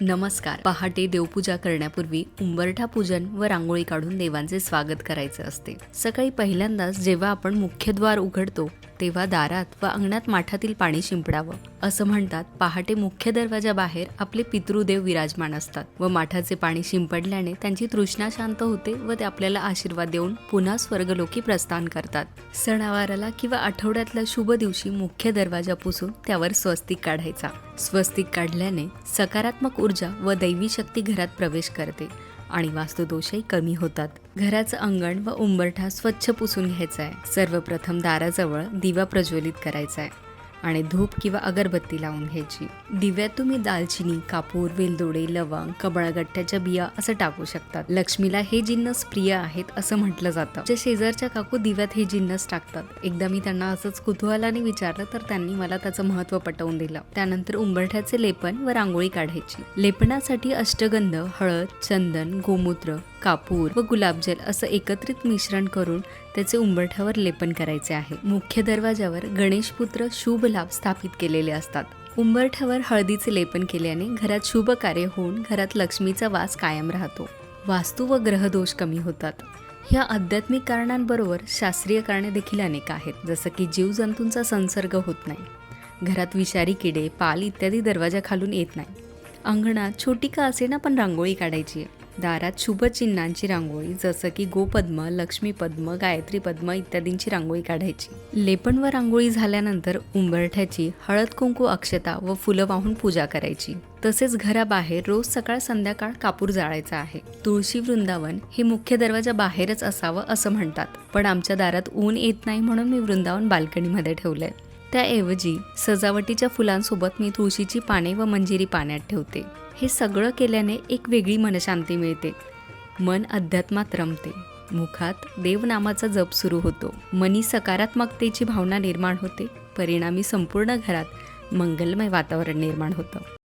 नमस्कार. पहाटे देवपूजा करण्यापूर्वी उंबरठा पूजन व रांगोळी काढून देवांचे स्वागत करायचे असते. सकाळी पहिल्यांदाच जेव्हा आपण मुख्य द्वार उघडतो तेव्हा दारात व अंगणात माठातील पाणी शिंपडावं. असं म्हणतात पहाटे मुख्य दरवाजाबाहेर आपले पितृदेव विराजमान असतात. व माठाचे पाणी शिंपडल्याने त्यांची तृष्णा शांत होते व ते आपल्याला आशीर्वाद देऊन पुन्हा स्वर्गलोकी प्रस्थान करतात. सणावाराला किंवा आठवड्यातल्या शुभ दिवशी मुख्य दरवाजा पुसून त्यावर स्वस्तिक काढायचा. स्वस्तिक काढल्याने सकारात्मक ऊर्जा व दैवी शक्ती घरात प्रवेश करते. आणि वास्तुदोषही कमी होतात. घराचं अंगण व उंबरठा स्वच्छ पुसून घ्यायचा आहे. सर्वप्रथम दाराजवळ दिवा प्रज्वलित करायचा आहे. आणि धूप किंवा अगरबत्ती लावून घ्यायची. दिव्यात तुम्ही दालचिनी कापूर वेलदोडे लवंग कबळगट्ट्याच्या बिया असं टाकू शकतात. लक्ष्मीला हे जिन्नस प्रिय आहेत असं म्हटलं जातं. जे शेजारच्या काकू दिव्यात हे जिन्नस टाकतात. एकदा मी त्यांना असंच कुतूहलाने विचारलं तर त्यांनी मला त्याचं महत्त्व पटवून दिलं. त्यानंतर उंबरठ्याचे लेपन व रांगोळी काढायची. लेपनासाठी अष्टगंध हळद चंदन गोमूत्र कापूर व गुलाबजल असं एकत्रित मिश्रण करून त्याचे उंबरठ्यावर लेपन करायचे आहे. मुख्य दरवाजावर गणेशपुत्र शुभ लाभ स्थापित केलेले असतात. उंबरठ्यावर हळदीचे लेपन केल्याने घरात शुभ कार्य होऊन घरात लक्ष्मीचा वास कायम राहतो. वास्तू व ग्रहदोष कमी होतात. ह्या आध्यात्मिक कारणांबरोबर शास्त्रीय कारणे देखील अनेक आहेत जसं की जीवजंतूंचा संसर्ग होत नाही. घरात विषारी किडे पाल इत्यादी दरवाजाखालून येत नाही. अंगणात छोटी का असेना पण रांगोळी काढायची आहे. दारात शुभचिन्हांची रांगोळी जसं की गोपद्म लक्ष्मी पद्म गायत्री पद्म इत्यादींची रांगोळी काढायची. लेपन व रांगोळी झाल्यानंतर उंबरठ्याची हळद कुंकू अक्षता व फुलं वाहून पूजा करायची. तसेच घराबाहेर रोज सकाळ संध्याकाळ कापूर जाळायचा आहे. तुळशी वृंदावन हे मुख्य दरवाजा बाहेरच असावं असं म्हणतात. पण आमच्या दारात ऊन येत नाही म्हणून मी वृंदावन बाल्कनीमध्ये ठेवलंय. त्याऐवजी सजावटीच्या फुलांसोबत मी तुळशीची पाने व मंजिरी पाण्यात ठेवते. हे सगळं केल्याने एक वेगळी मनशांती मिळते. मन अध्यात्मात रमते. मुखात देवनामाचा जप सुरू होतो. मनी सकारात्मकतेची भावना निर्माण होते. परिणामी संपूर्ण घरात मंगलमय वातावरण निर्माण होतं.